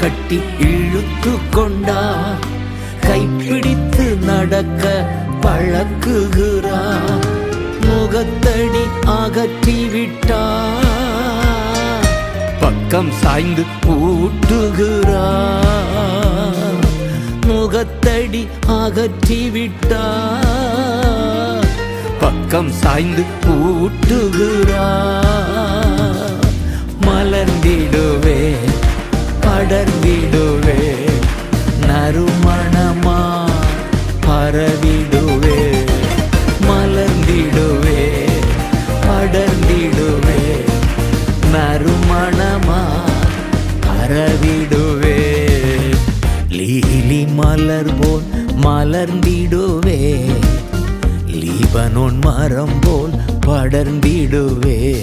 கட்டி இழுத்து கொண்டா கைப்பிடித்து நடக்க பழக்குகிறா முகத்தடி அகற்றி விட்டா பக்கம் சாய்ந்து ஊட்டுகிறா முகத்தடி அகற்றி விட்டா பக்கம் சாய்ந்து ஊட்டுகிறா படர்ந்திடுவே நறுமணமா பரவிடுவே. மலர்ந்திடுவே. படர்ந்திடுவே. நறுமணமா பரவிடுவே. லீலி மலர் போல் மலர்ந்திடுவே. லீபனோன் மரம் போல் படர்ந்திடுவே.